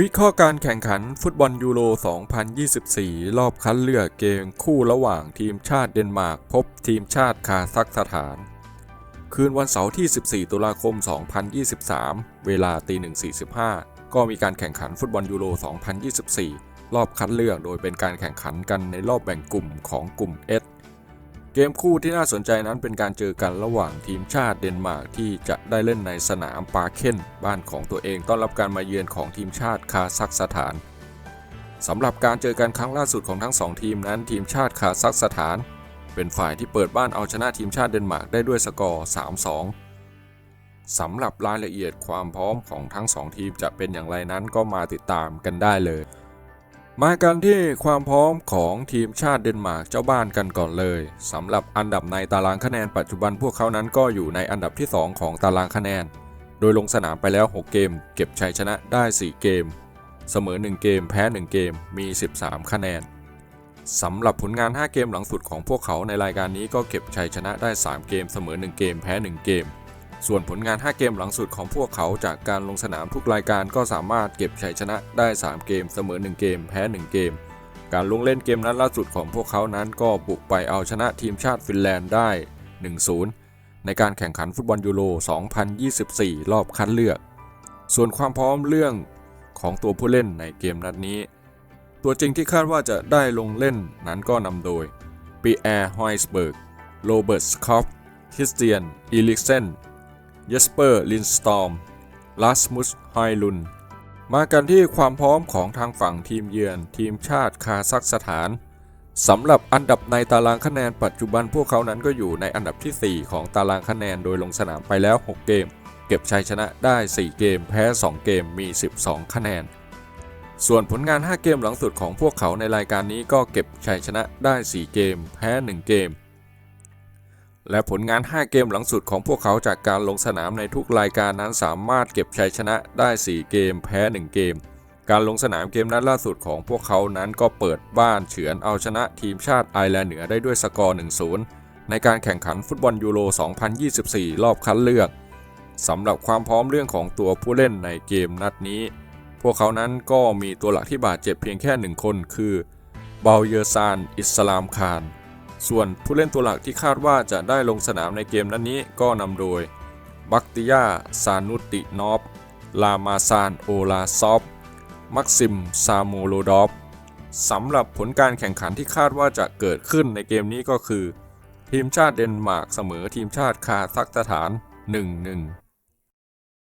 วิเคราะห์การแข่งขันฟุตบอลยูโร 2024 รอบคัดเลือกเกมคู่ระหว่างทีมชาติเดนมาร์กพบทีมชาติคาซัคสถาน คืนวันเสาร์ที่ 14 ตุลาคม 2023 เวลาตี1.45 ก็มีการแข่งขันฟุตบอลยูโร 2024 รอบคัดเลือกโดยเป็นการแข่งขันกันในรอบแบ่งกลุ่มของกลุ่ม S เกมคู่ที่น่าสนใจนั้นเป็นการเจอกันระหว่างทีมชาติเดนมาร์กที่จะได้เล่นในสนามปาเคนบ้านของตัวเองต้อนรับการมาเยือนของทีมชาติคาซัคสถานสำหรับการเจอกันครั้งล่าสุดของทั้งสองทีมนั้น ทีมชาติคาซัคสถาน เป็นฝ่ายที่เปิดบ้านเอาชนะทีมชาติเดนมาร์กได้ด้วยสกอร์ 3-2 สำหรับรายละเอียดความพร้อมของทั้งสองทีมจะเป็นอย่างไรนั้นก็มาติดตามกันได้เลย มากันที่ความพร้อมของทีมชาติเดนมาร์กเจ้าบ้านกันก่อนเลยสำหรับอันดับในตารางคะแนนปัจจุบันพวกเขานั้นก็อยู่ในอันดับที่ 2 ของตารางคะแนน โดยลงสนามไปแล้ว 6 เกม เก็บชัยชนะได้ 4 เกม เสมอ 1 เกม แพ้ 1 เกมมี 13 คะแนนสำหรับผลงาน 5 เกมหลังสุดของพวกเขาในรายการนี้ก็เก็บชัยชนะได้ 3 เกม เสมอ 1 เกม แพ้ 1 เกม ส่วนผลงาน 5 เกมหลังสุดของพวกเขาจากการลงสนามทุกรายการก็สามารถเก็บชัยชนะได้ 3 เกมเสมอ 1 เกม แพ้ 1 เกม การลงเล่นเกมนัดล่าสุดของพวกเขานั้นก็บุกไปเอาชนะทีมชาติฟินแลนด์ได้ 1-0 ในการแข่งขันฟุตบอลยูโร 2024 รอบคัดเลือก ส่วนความพร้อมเรื่องของตัวผู้เล่นในเกมนัดนี้ ตัวจริงที่คาดว่าจะได้ลงเล่นนั้นก็นำโดยปีแอร์ฮอยส์เบิร์กโรเบิร์ตสคอฟคริสเตียนอีลิกเซน เยสเปอร์ลินสตอมลาสมุสไฮลุนมากันที่ความพร้อมของทางฝั่งทีมเยือนทีมชาติคาซัคสถานสำหรับอันดับในตารางคะแนนปัจจุบันพวกเขานั้นก็อยู่ในอันดับที่ 4 ของตารางคะแนนโดยลงสนามไปแล้ว 6 เกม เก็บชัยชนะได้ 4 เกม แพ้ 2 เกมมี 12 คะแนน ส่วนผลงาน 5 เกมหลังสุดของพวกเขาในรายการนี้ก็เก็บชัยชนะได้ 4 เกม แพ้ 1 เกม และผลงาน 5 เกมหลังสุดของพวกเขาจากการลงสนามในทุกรายการนั้นสามารถเก็บชัยชนะได้ 4 เกม แพ้ 1 เกม การลงสนามเกมนัดล่าสุดของพวกเขานั้นก็เปิดบ้านเฉือนเอาชนะทีมชาติไอร์แลนด์เหนือได้ด้วยสกอร์ 1-0 ในการแข่งขันฟุตบอลยูโร 2024 รอบคัดเลือกสำหรับความพร้อมเรื่องของตัวผู้เล่นในเกมนัดนี้ พวกเขานั้นก็มีตัวหลักที่บาดเจ็บเพียงแค่หนึ่งคน คือเบาเยอร์ซาน อิสลามคาร ส่วนผู้เล่นตัวหลักที่คาดว่าจะได้ลงสนามในเกมนั้นนี้ก็นำโดย บักติยา ซานุตินอฟ ลามาซานโอลาซอฟ มักซิม ซาโมโลดอฟสำหรับผลการแข่งขันที่คาดว่าจะเกิดขึ้นในเกมนี้ก็คือ ทีมชาติเดนมาร์กเสมอทีมชาติคาซัคสถาน 1-1